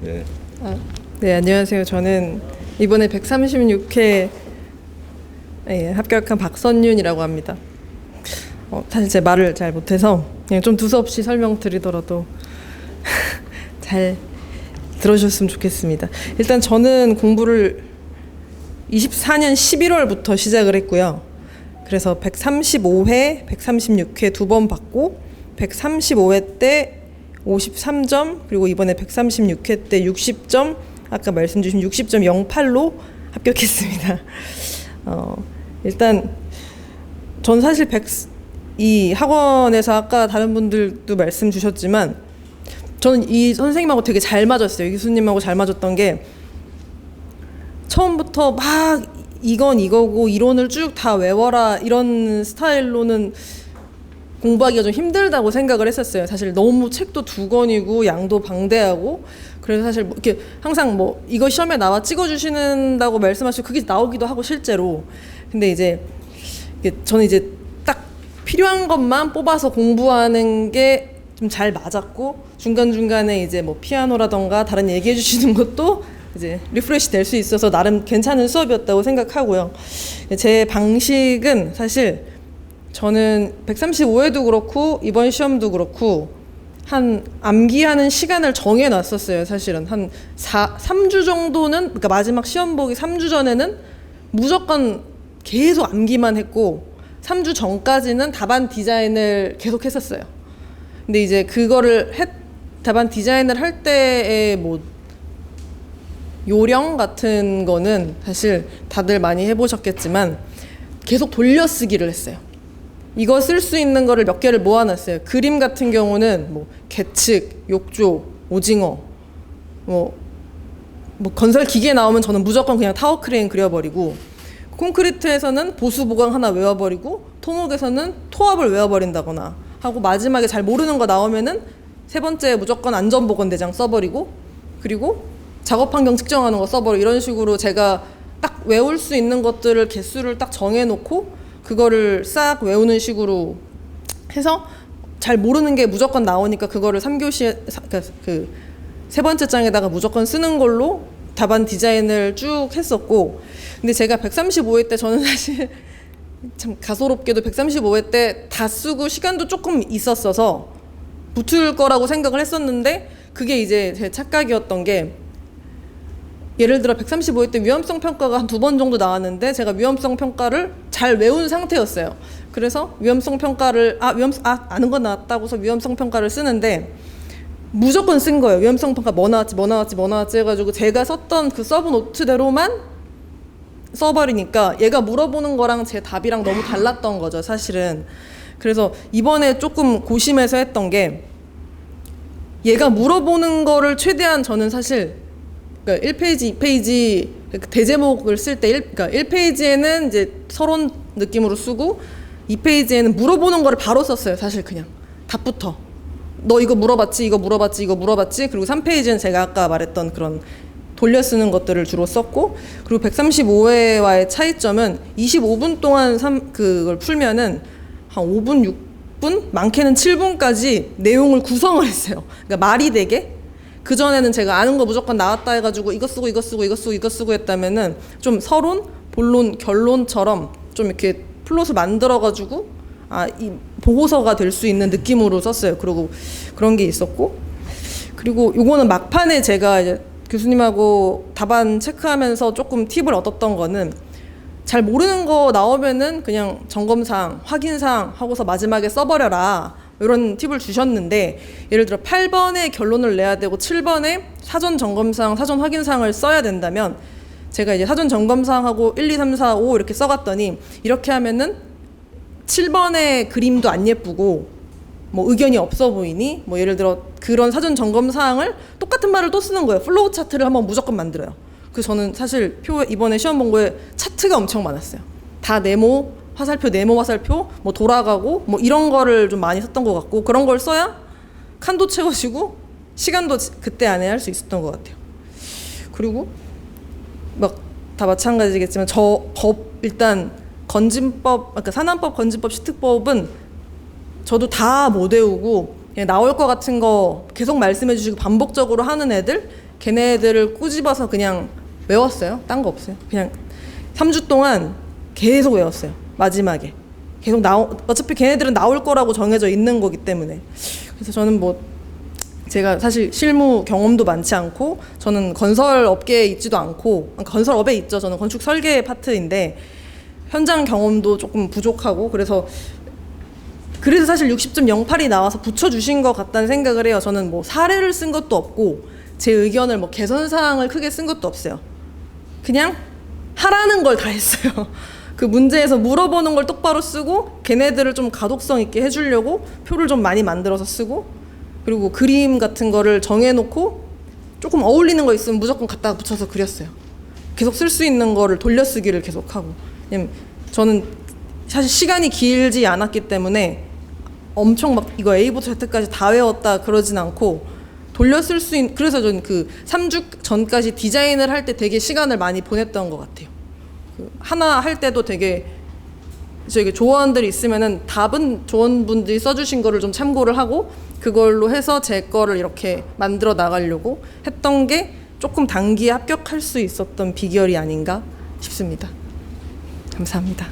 네. 아, 네, 안녕하세요. 저는 이번에 136회 예, 합격한 박선윤이라고 합니다. 어, 사실 제 말을 잘 못해서 그냥 좀 두서없이 설명드리더라도 잘 들어주셨으면 좋겠습니다. 일단 저는 공부를 24년 11월부터 시작을 했고요. 그래서 135회, 136회 두 번 받고 135회 때 53점 그리고 이번에 136회 때 60점 아까 말씀 주신 60.08로 합격했습니다. 어, 일단 전 사실 100, 이 학원에서 아까 다른 분들도 말씀 주셨지만 저는 이 선생님하고 되게 잘 맞았어요. 이 교수님하고 잘 맞았던 게 처음부터 막 이건 이거고 이론을 쭉 다 외워라 이런 스타일로는 공부하기가 좀 힘들다고 생각을 했었어요. 사실 너무 책도 두 권이고 양도 방대하고 그래서 사실 뭐 이렇게 항상 뭐 이거 시험에 나와 찍어주시는다고 말씀하시고 그게 나오기도 하고 실제로 근데 이제 저는 이제 딱 필요한 것만 뽑아서 공부하는 게 좀 잘 맞았고 중간 중간에 이제 뭐 피아노라던가 다른 얘기해 주시는 것도 이제 리프레시 될 수 있어서 나름 괜찮은 수업이었다고 생각하고요. 제 방식은 사실 저는 135회도 그렇고 이번 시험도 그렇고 한 암기하는 시간을 정해 놨었어요. 사실은 한 4, 3주 정도는 그러니까 마지막 시험 보기 3주 전에는 무조건 계속 암기만 했고 3주 전까지는 답안 디자인을 계속 했었어요. 근데 이제 그거를 했, 답안 디자인을 할 때의 뭐 요령 같은 거는 사실 다들 많이 해보셨겠지만 계속 돌려쓰기를 했어요. 이거 쓸 수 있는 거를 몇 개를 모아놨어요. 그림 같은 경우는 뭐 계측, 욕조, 오징어, 뭐, 뭐 건설 기계 나오면 저는 무조건 그냥 타워 크레인 그려버리고 콘크리트에서는 보수 보강 하나 외워버리고 토목에서는 토합을 외워버린다거나 하고 마지막에 잘 모르는 거 나오면은 세 번째 무조건 안전보건 대장 써버리고 그리고 작업 환경 측정하는 거 써버리고 이런 식으로 제가 딱 외울 수 있는 것들을 개수를 딱 정해놓고 그거를 싹 외우는 식으로 해서 잘 모르는 게 무조건 나오니까 그거를 3교시에 그세 번째 장에다가 무조건 쓰는 걸로 답안 디자인을 쭉 했었고 근데 제가 135회 때 저는 사실 참 가소롭게도 135회 때 다 쓰고 시간도 조금 있었어서 붙을 거라고 생각을 했었는데 그게 이제 제 착각이었던 게 예를 들어 135회 때 위험성 평가가 한 두 번 정도 나왔는데 제가 위험성 평가를 잘 외운 상태였어요. 그래서 위험성 평가를 아 위험 아 아는 거 나왔다고서 위험성 평가를 쓰는데 무조건 쓴 거예요. 위험성 평가 뭐 나왔지 뭐 나왔지 뭐 나왔지 해가지고 제가 썼던 그 서브 노트대로만 써버리니까 얘가 물어보는 거랑 제 답이랑 너무 달랐던 거죠, 사실은. 그래서 이번에 조금 고심해서 했던 게 얘가 물어보는 거를 최대한 저는 사실 그러니까 1페이지, 2페이지 대제목을 쓸 때 그러니까 1페이지에는 이제 서론 느낌으로 쓰고 2페이지에는 물어보는 거를 바로 썼어요, 사실 그냥. 답부터. 너 이거 물어봤지, 이거 물어봤지, 이거 물어봤지. 그리고 3페이지는 제가 아까 말했던 그런 돌려 쓰는 것들을 주로 썼고 그리고 135회와의 차이점은 25분 동안 삼, 그걸 풀면은 한 5분, 6분, 많게는 7분까지 내용을 구성을 했어요. 그러니까 말이 되게 그 전에는 제가 아는 거 무조건 나왔다 해가지고 이거 쓰고 이거 쓰고 이거 쓰고 이거 쓰고 했다면은 좀 서론, 본론, 결론처럼 좀 이렇게 플롯을 만들어가지고 아 이 보고서가 될 수 있는 느낌으로 썼어요. 그리고 그런 게 있었고 그리고 요거는 막판에 제가 이제 교수님하고 답안 체크하면서 조금 팁을 얻었던 거는 잘 모르는 거 나오면은 그냥 점검사항, 확인사항 하고서 마지막에 써버려라. 이런 팁을 주셨는데 예를 들어 8번에 결론을 내야 되고 7번에 사전 점검사항, 사전 확인사항을 써야 된다면 제가 이제 사전 점검사항하고 1, 2, 3, 4, 5 이렇게 써갔더니 이렇게 하면은 7번의 그림도 안 예쁘고 뭐 의견이 없어 보이니 뭐 예를 들어 그런 사전 점검 사항을 똑같은 말을 또 쓰는 거예요. 플로우 차트를 한번 무조건 만들어요. 그래서 저는 사실 표 이번에 시험 본 거에 차트가 엄청 많았어요. 다 네모, 화살표, 네모 화살표, 뭐 돌아가고 뭐 이런 거를 좀 많이 썼던 것 같고 그런 걸 써야 칸도 채워지고 시간도 그때 안에 할 수 있었던 것 같아요. 그리고 막 다 마찬가지겠지만 저 법 일단 건진법, 그러니까 산안법, 건진법, 시특법은 저도 다 못 외우고 그냥 나올 것 같은 거 계속 말씀해 주시고 반복적으로 하는 애들 걔네들을 꼬집어서 그냥 외웠어요. 딴 거 없어요. 그냥 3주 동안 계속 외웠어요. 마지막에. 계속 나오 어차피 걔네들은 나올 거라고 정해져 있는 거기 때문에. 그래서 저는 뭐 제가 사실 실무 경험도 많지 않고 저는 건설 업계에 있지도 않고 건설업에 있죠. 저는 건축 설계 파트인데 현장 경험도 조금 부족하고 그래서 그래서 사실 60.08이 나와서 붙여주신 것 같다는 생각을 해요. 저는 뭐 사례를 쓴 것도 없고 제 의견을 뭐 개선 사항을 크게 쓴 것도 없어요. 그냥 하라는 걸 다 했어요. 그 문제에서 물어보는 걸 똑바로 쓰고 걔네들을 좀 가독성 있게 해주려고 표를 좀 많이 만들어서 쓰고 그리고 그림 같은 거를 정해놓고 조금 어울리는 거 있으면 무조건 갖다 붙여서 그렸어요. 계속 쓸 수 있는 거를 돌려쓰기를 계속 하고. 왜냐면 저는 사실 시간이 길지 않았기 때문에 엄청 막 이거 A부터 Z까지 다 외웠다 그러진 않고 돌려 쓸 수 있는 그래서 저는 그 3주 전까지 디자인을 할 때 되게 시간을 많이 보냈던 것 같아요. 그 하나 할 때도 되게 저기 조언들이 있으면은 답은 조언분들이 써주신 거를 좀 참고를 하고 그걸로 해서 제 거를 이렇게 만들어 나가려고 했던 게 조금 단기에 합격할 수 있었던 비결이 아닌가 싶습니다. 감사합니다.